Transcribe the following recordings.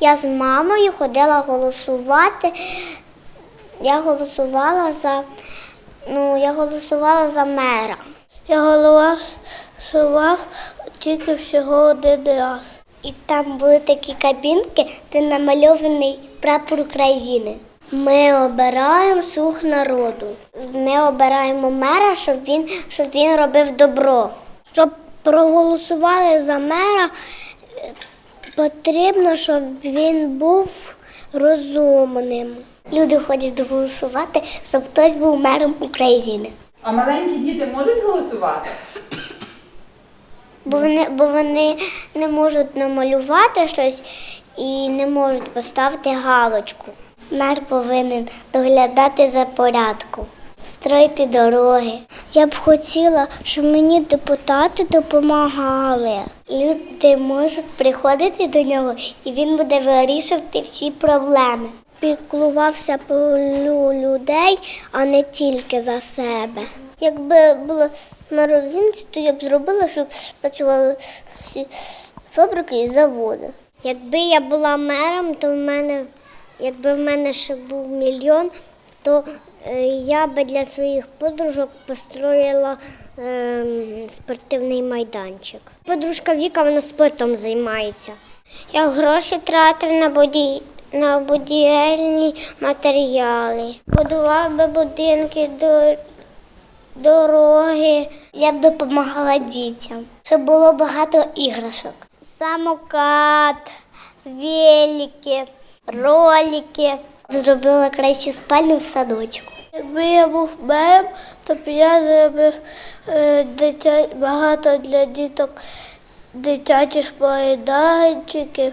Я з мамою ходила голосувати. Я голосувала за ну, я голосувала за мера. Я голосував тільки всього один раз. І там були такі кабінки, де намальований прапор України. Ми обираємо слух народу. Ми обираємо мера, щоб він, щоб він робив добро. Щоб проголосували за мера, потрібно, щоб він був розумним. Люди ходять голосувати, щоб хтось був мером України. А маленькі діти можуть голосувати? Бо вони, бо вони не можуть намалювати щось і не можуть поставити галочку. Мер повинен доглядати за порядком, строїти дороги. Я б хотіла, щоб мені депутати допомагали. Люди можуть приходити до нього, і він буде вирішувати всі проблеми. Піклувався про людей, а не тільки за себе. Якби було мером він, то я б зробила, щоб працювали всі фабрики і заводи. Якби я була мером, то в мене, якби в мене ще був мільйон, то я би для своїх подружок построїла ем, спортивний майданчик. Подружка Віка вона спортом займається. Я гроші тратив на буді... на будівельні матеріали. Будував би будинки до дороги. Я б допомагала дітям, щоб було багато іграшок. Самокат, велики, ролики. Зробила кращу спальню в садочку. Якби я був мером, то б я зробив е, дитя... багато для діток дитячих майданчиків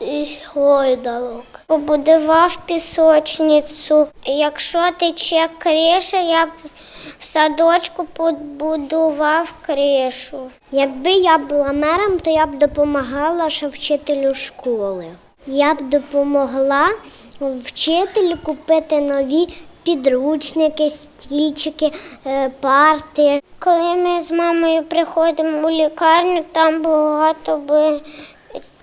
і гойдалок. Побудував пісочницю. Якщо тече криша, я б в садочку побудував кришу. Якби я була мером, то я б допомагала ще вчителю школи. Я б допомогла вчителю купити нові підручники, стільчики, е, парти. Коли ми з мамою приходимо у лікарню, там багато би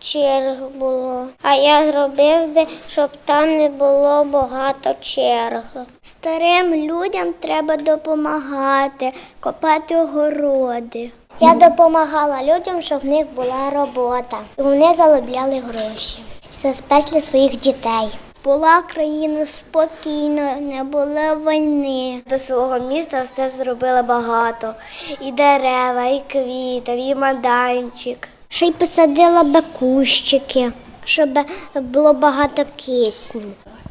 черг було. А я зробив би, щоб там не було багато черг. Старим людям треба допомагати, копати огороди. Я допомагала людям, щоб в них була робота. І вони заробляли гроші. Забезпечили своїх дітей. Була країна спокійна, не було війни. До свого міста все зробила багато. І дерева, і квіти, і майданчик. Ще й посадила би кущики, щоб було багато кисню.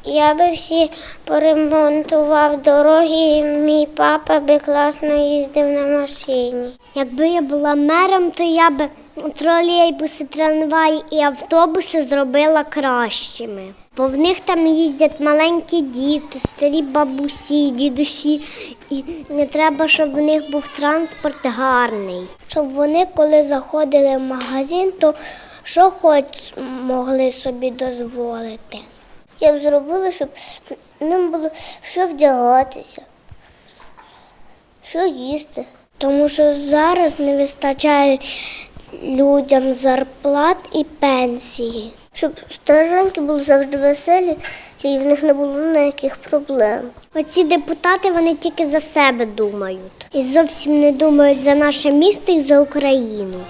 Я би всі поремонтував дороги, і мій папа би класно їздив на машині. Якби я була мером, то я би тролейбуси, трамваї і автобуси зробила кращими. Бо в них там їздять маленькі діти, старі бабусі, дідусі, і не треба, щоб в них був транспорт гарний. Щоб вони, коли заходили в магазин, то що хоч могли собі дозволити. Я б зробила, щоб ним було що вдягатися, що їсти. Тому що зараз не вистачає людям зарплат і пенсії. Щоб старенькі були завжди веселі і в них не було ніяких проблем. Оці депутати вони тільки за себе думають і зовсім не думають за наше місто і за Україну.